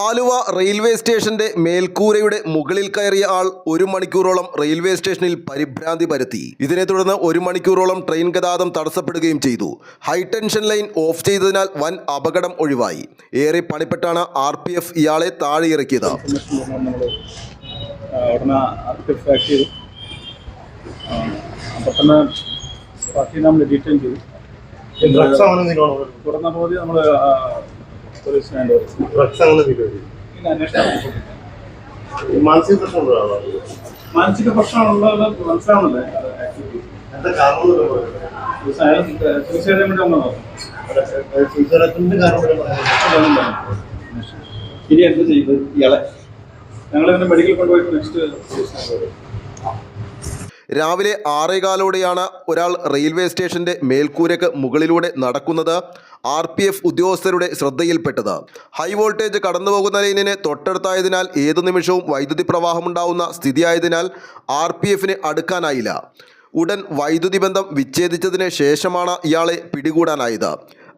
Aluva railway സ്റ്റേഷന്റെ മേൽക്കൂരയുടെ മുകളിൽ കയറിയ ആൾ ഒരു മണിക്കൂറോളം റെയിൽവേ സ്റ്റേഷനിൽ പരിഭ്രാന്തി പരത്തി. ഇതിനെ തുടർന്ന് ഒരു മണിക്കൂറോളം ട്രെയിൻ ഗതാഗതം തടസ്സപ്പെടുകയും ചെയ്തു. ഹൈടെൻഷൻ ലൈൻ ഓഫ് ചെയ്തതിനാൽ വൻ അപകടം ഒഴിവായി. ഏറെ പണിപ്പെട്ടാണ് ആർ പി എഫ് ഇയാളെ താഴെ ഇറക്കിയത് നമ്മൾ ഡീറ്റെയിൽ ചെയ്തു. തുടർന്ന പോയി നമ്മൾ ഡ്രഗ്സ് അങ്ങനെ മാനസിക മാനസിക പ്രശ്നമുള്ളത് മനസ്സിലാവുന്നില്ലേ എന്താ കാരണം ഇനി എന്ത് ചെയ്യും ഇയാളെ. ഞങ്ങൾ ഇതിന്റെ മെഡിക്കൽ കൊണ്ടുപോയിട്ട് നെക്സ്റ്റ് രാവിലെ ആറേകാലോടെയാണ് ഒരാൾ റെയിൽവേ സ്റ്റേഷന്റെ മേൽക്കൂരയ്ക്ക് മുകളിലൂടെ നടക്കുന്നത് ആർ പി എഫ് ഉദ്യോഗസ്ഥരുടെ ശ്രദ്ധയിൽപ്പെട്ടത്. ഹൈ വോൾട്ടേജ് കടന്നുപോകുന്ന ലൈനിന് തൊട്ടടുത്തായതിനാൽ ഏതു നിമിഷവും വൈദ്യുതി പ്രവാഹമുണ്ടാവുന്ന സ്ഥിതിയായതിനാൽ ആർ പി എഫിന് അടുക്കാനായില്ല. ഉടൻ വൈദ്യുതി ബന്ധം വിച്ഛേദിച്ചതിന് ശേഷമാണ് ഇയാളെ പിടികൂടാനായത്.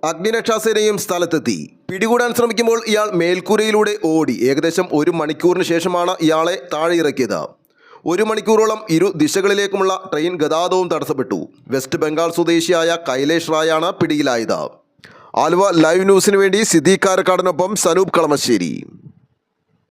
അഗ്നിരക്ഷാസേനയും സ്ഥലത്തെത്തി. പിടികൂടാൻ ശ്രമിക്കുമ്പോൾ ഇയാൾ മേൽക്കൂരയിലൂടെ ഓടി. ഏകദേശം ഒരു മണിക്കൂറിന് ശേഷമാണ് ഇയാളെ താഴെ ഇറക്കിയത് ഒരു മണിക്കൂറോളം ഇരു ദിശകളിലേക്കുമുള്ള ട്രെയിൻ ഗതാഗതവും തടസ്സപ്പെട്ടു. വെസ്റ്റ് ബംഗാൾ സ്വദേശിയായ കൈലേഷ് റായാണ് പിടിയിലായത്. ആലുവ ലൈവ് ന്യൂസിനു വേണ്ടി സിദ്ദീഖ് കാരക്കാടിനൊപ്പം സനൂപ് കളമശ്ശേരി.